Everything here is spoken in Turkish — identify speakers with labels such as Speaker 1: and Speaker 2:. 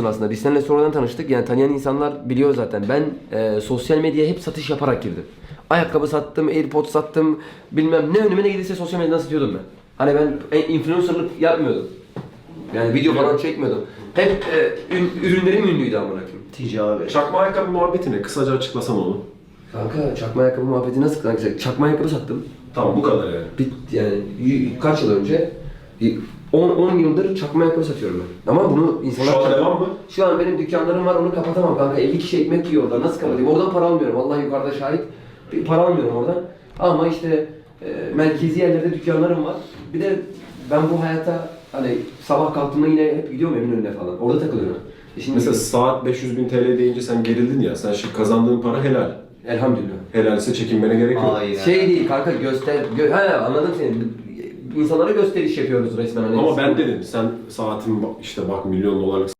Speaker 1: aslında. Biz seninle sonradan tanıştık. Yani tanıyan insanlar biliyor zaten. Ben e, sosyal medyaya hep satış yaparak girdim. Ayakkabı sattım, AirPods sattım. Bilmem ne önüme ne gelirse sosyal medyadan satıyordum ben. Hani ben e, influencerlık yapmıyordum. Yani video falan çekmiyordum. Hep e, ün- ürünlerim ünlüydü amına koyayım.
Speaker 2: Ticari.
Speaker 3: Çakma ayakkabı muhabbeti ne? Kısaca açıklasan onu.
Speaker 1: Kanka çakma ayakkabı muhabbeti nasıl kanka? Çakma ayakkabı sattım.
Speaker 3: Tamam bu kadar yani.
Speaker 1: Bir, yani y- kaç yıl önce? Y- 10 10 yıldır çakma ayakkabı satıyorum ben. Ama bunu insanlar
Speaker 3: Şu an devam mı?
Speaker 1: Şu an benim dükkanlarım var onu kapatamam kanka. 50 kişi ekmek yiyor orada. Nasıl kapatayım? Oradan para almıyorum. Vallahi yukarıda şahit. Bir para almıyorum oradan. Ama işte e, merkezi yerlerde dükkanlarım var. Bir de ben bu hayata hani sabah kalktığımda yine hep gidiyorum Eminönü'ne falan. Orada takılıyorum. E Şimdi
Speaker 3: Mesela saat 500 bin TL deyince sen gerildin ya. Sen şimdi kazandığın para helal.
Speaker 1: elhamdülillah.
Speaker 3: Helalse çekinmene gerek yok.
Speaker 2: Aynen.
Speaker 1: Şey değil kanka göster... Gö ha anladım seni. İnsanlara gösteriş yapıyoruz resmen. Hani
Speaker 3: Ama ben dedim sen saatin bak- işte bak milyon dolarlık